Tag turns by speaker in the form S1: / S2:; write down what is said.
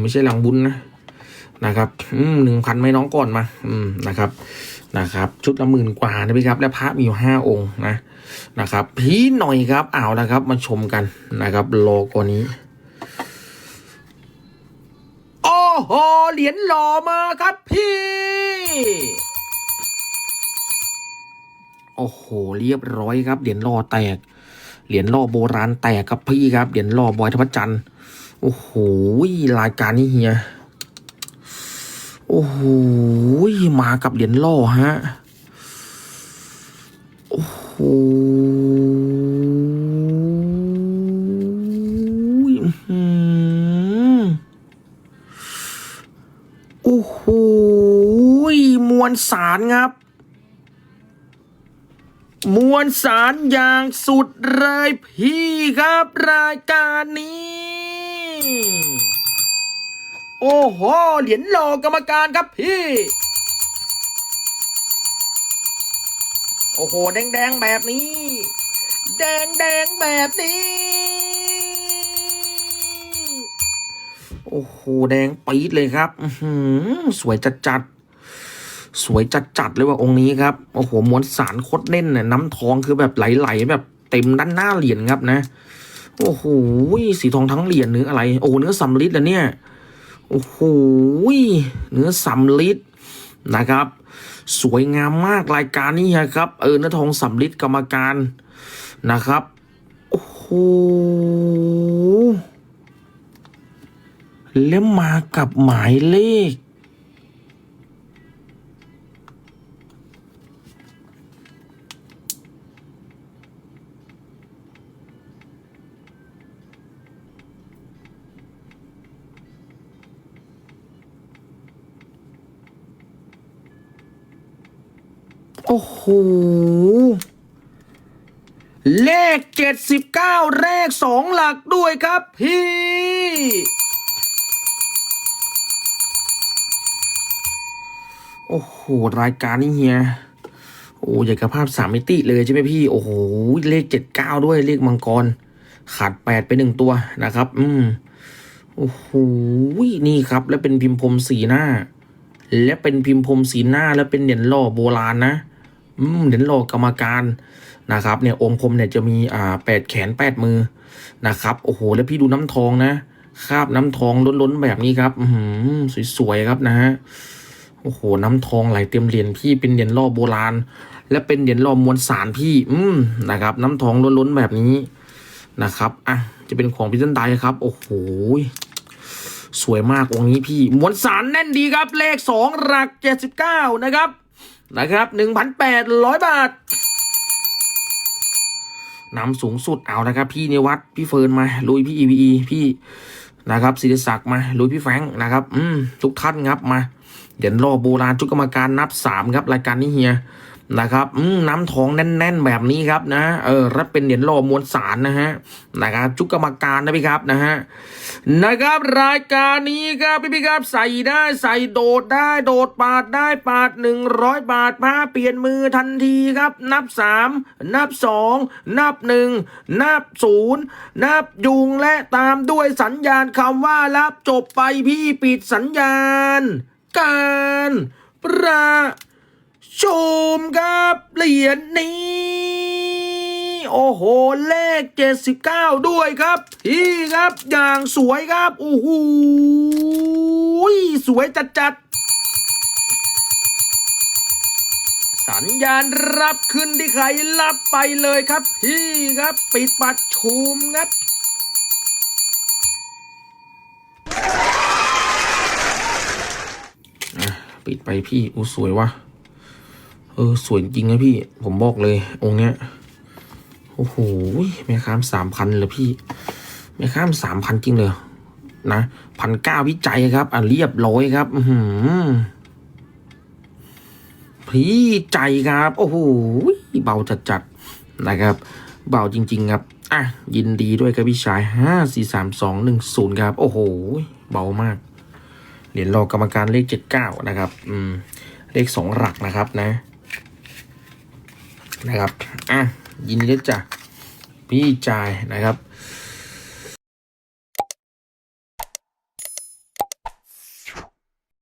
S1: ไม่ใช่หลังบุญนะนะครับหนึ่งพันไม่น้องก่อนมา อืมนะครับ นะครับ ชุดละหมื่นกว่านะพี่ครับ และพระมีอยู่ห้าองค์นะนะครับ พี่หน่อยครับเอาละครับ มาชมกันนะครับ โลโก้นี้ โอ้โหเหรียญหล่อมาครับพี่ โอ้โห เรียบร้อยครับ เหรียญหล่อแตก เหรียญหล่อโบราณแตกครับพี่ครับ เหรียญหล่อบอยทพจันทร์ โอ้โหรายการนี้เฮีย โอ้โหมากับเหรียญล่อฮะ โอ้โหโอ้โหมวลสารครับ มวลสารอย่างสุดเลยพี่ครับรายการนี้ โอ้โห เหรียญหล่อกรรมการครับพี่ โอ้โห แดงๆแบบนี้ แดงๆแบบนี้ โอ้โห แดงปี๊ดเลยครับหือสวยจัดจัดๆสวยจัดจัดๆเลยว่าองค์นี้ครับ โอ้โห มวลสารโคตรแน่นน่ะน้ำทองคือแบบไหลๆแบบเต็มด้านหน้าเหรียญครับนะ โอ้โหสีทองทั้งเหรียญเนื้ออะไร โอ้เนื้อสำลิดแล้วเนี่ย โอ้โหเนื้อสำลิดนะครับ สวยงามมากรายการนี้ครับ เออเนื้อทองสำลิดกรรมการนะครับ โอ้โหแล้วมากับหมายเลข โอ้โห เลขเจ็ดสิบเก้าเลขสองหลักด้วยครับพี่โอ้โห รายการนี้เฮียโอ้อยากกับภาพสามมิติเลยใช่ไหมพี่ โอ้โห เลขเจ็ดเก้าด้วยเลขมังกร ขาดแปดไปหนึ่งตัวนะครับ อืมโอ้โห นี่ครับ แล้วเป็นพิมพ์พรมสีหน้า และเป็นพิมพ์พรมสีหน้า และเป็นเหรียญหล่อโบราณนะ เหรียญหล่อกรรมการนะครับเนี่ยองค์พรมเนี่ยจะมีอ่าแปดแขนแปดมือนะครับโอ้โหแล้วพี่ดูน้ำทองนะคราบน้ำทองล้นๆแบบนี้ครับอืมสวยๆครับนะฮะโอ้โหน้ำทองไหลเต็มเหรียญพี่เป็นเหรียญล่อโบราณ และเป็นเหรียญล่อมวลสารพี่ อืมนะครับ น้ำทองล้นๆแบบนี้นะครับอะจะเป็นของพิจันไดครับ โอ้โหสวยมากองค์นี้พี่ มวลสารแน่นดีครับ เลขสองหลักเจ็ดสิบเก้านะครับ นะครับหนึ่งพันแปดร้อยบาทนำสูงสุดเอานะครับ พี่นิวัดพี่เฟิร์นมาลุยพี่อีวีพี่นะครับศิริศักดิ์มาลุยพี่แฟงนะครับ อืมทุกท่านครับมา เดี๋ยวรอโบราณชุดกรรมการนับสามครับ รายการนี้เฮีย นะครับน้ำทองแน่น ๆ แบบนี้ครับนะเออรับเป็นเหรียญรอมวลสารนะฮะนะครับชุดกรรมการนะพี่ครับนะฮะนะครับ รายการนี้ครับพี่พี่ครับใส่ได้ใส่โดดได้โดดปาดได้ปาดหนึ่งร้อยบาทผ้าเปลี่ยนมือทันทีครับ นับสามนับสองนับหนึ่งนับศูนย์นับยุงและตามด้วยสัญญาณคำว่ารับจบไปพี่ปิดสัญญาณ การประ ชมครับเหรียญนี้ โอ้โห เลข 79 ด้วยครับพี่ครับอย่างสวยครับโอ้โหสวยจัดจัดสัญญาณรับขึ้นที่ใครรับไปเลยครับพี่ครับปิดปัดชุมครับปิดไปพี่อู้สวยวะ เออ สวยจริงนะพี่ ผมบอกเลย องค์เนี้ย โอ้โหแม่ค้ามสามพันเลยพี่แม่ค้ามสามพันจริงเลยนะพันเก้าวิจัยครับ อะเรียบร้อยครับ อือหือพี่ใจครับ โอ้โหเบาจัดจัดนะครับ เบาจริง ๆ ครับ อะ ยินดีด้วยครับพี่ชายห้าสี่สามสองหนึ่งศูนย์ครับ โอ้โห เบามาก เหรียญรอกรรมการเลขเจ็ดเก้านะครับ อืม เลขสองหลักนะครับนะ นะครับ อะยินดีด้จ้ะพี่จ่ายนะครับ